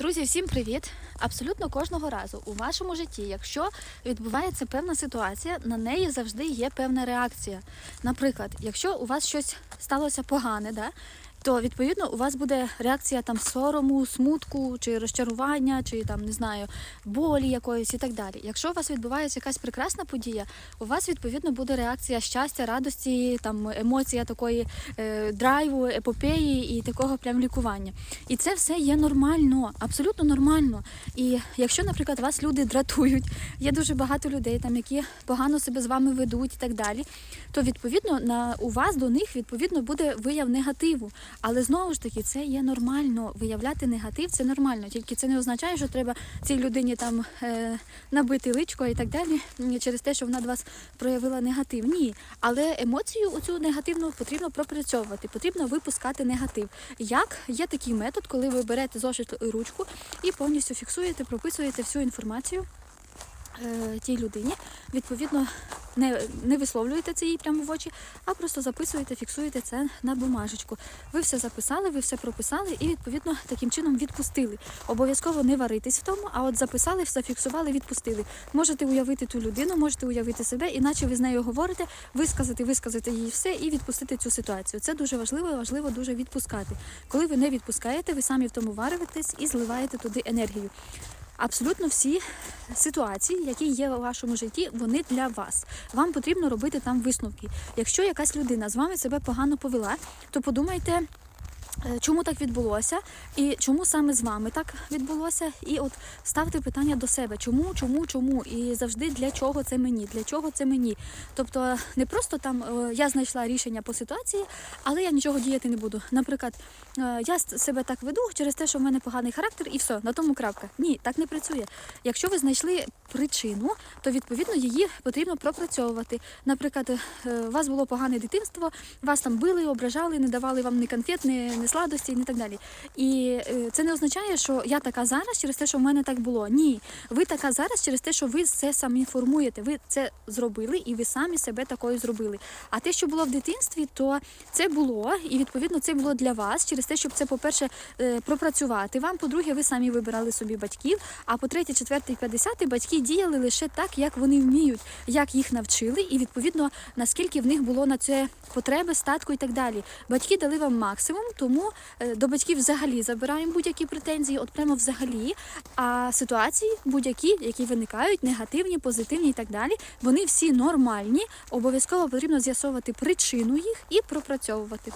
Друзі, всім привіт! Абсолютно кожного разу у вашому житті, якщо відбувається певна ситуація, на неї завжди є певна реакція. Наприклад, якщо у вас щось сталося погане, да, то відповідно у вас буде реакція там сорому, смутку, чи розчарування, чи там не знаю, болі якоїсь і так далі. Якщо у вас відбувається якась прекрасна подія, у вас відповідно буде реакція щастя, радості, там емоція такої е, драйву, епопеї і такого прям лікування. І це все є нормально, абсолютно нормально. І якщо, наприклад, вас люди дратують, є дуже багато людей, там які погано себе з вами ведуть і так далі, то відповідно на у вас до них відповідно буде вияв негативу. Але знову ж таки, це є нормально. Виявляти негатив це нормально. Тільки це не означає, що треба цій людині там е, набити личко і так далі через те, що вона до вас проявила негатив. Ні. Але емоцію оцю негативну потрібно пропрацьовувати, потрібно випускати негатив. Як є такий метод, коли ви берете зошит і ручку і повністю фіксуєте, прописуєте всю інформацію е, тій людині. Відповідно, не, не висловлюєте це їй прямо в очі, а просто записуєте, фіксуєте це на бумажечку. Ви все записали, ви все прописали і відповідно таким чином відпустили. Обов'язково не варитись в тому, а от записали, зафіксували, відпустили. Можете уявити ту людину, можете уявити себе, іначе ви з нею говорите, висказати, висказати їй все і відпустити цю ситуацію. Це дуже важливо, важливо дуже відпускати. Коли ви не відпускаєте, ви самі в тому варитесь і зливаєте туди енергію. Абсолютно всі ситуації, які є у вашому житті, вони для вас. Вам потрібно робити там висновки. Якщо якась людина з вами себе погано повела, то подумайте. Е, Чому так відбулося, і чому саме з вами так відбулося? І от ставте питання до себе, чому, чому, чому, і завжди для чого це мені, для чого це мені. Тобто не просто там е, я знайшла рішення по ситуації, але я нічого діяти не буду. Наприклад, е, я себе так веду через те, що в мене поганий характер, і все, на тому крапка. Ні, так не працює. Якщо ви знайшли причину, то відповідно її потрібно пропрацьовувати. Наприклад, у вас було погане дитинство, вас там били, ображали, не давали вам ні конфет, ні сладості, ні так далі. І е, це не означає, що я така зараз через те, що в мене так було. Ні, ви така зараз через те, що ви це самі формуєте. Ви це зробили і ви самі себе такою зробили. А те, що було в дитинстві, то це було, і відповідно це було для вас через те, щоб це, по-перше, е, пропрацювати вам. По-друге, ви самі вибирали собі батьків. А по-третє, четверте і п'ятдесяте батьки діяли лише так, як вони вміють, як їх навчили, і відповідно наскільки в них було на це потреби, статку і так далі. Батьки дали вам максимум, тому е, до батьків взагалі забираємо будь-які претензії, от прямо взагалі. А ситуації будь-які, які виникають, негативні, позитивні і так далі, вони всі нормальні. Обов'язково потрібно з'ясовувати причину їх і пропрацьовувати.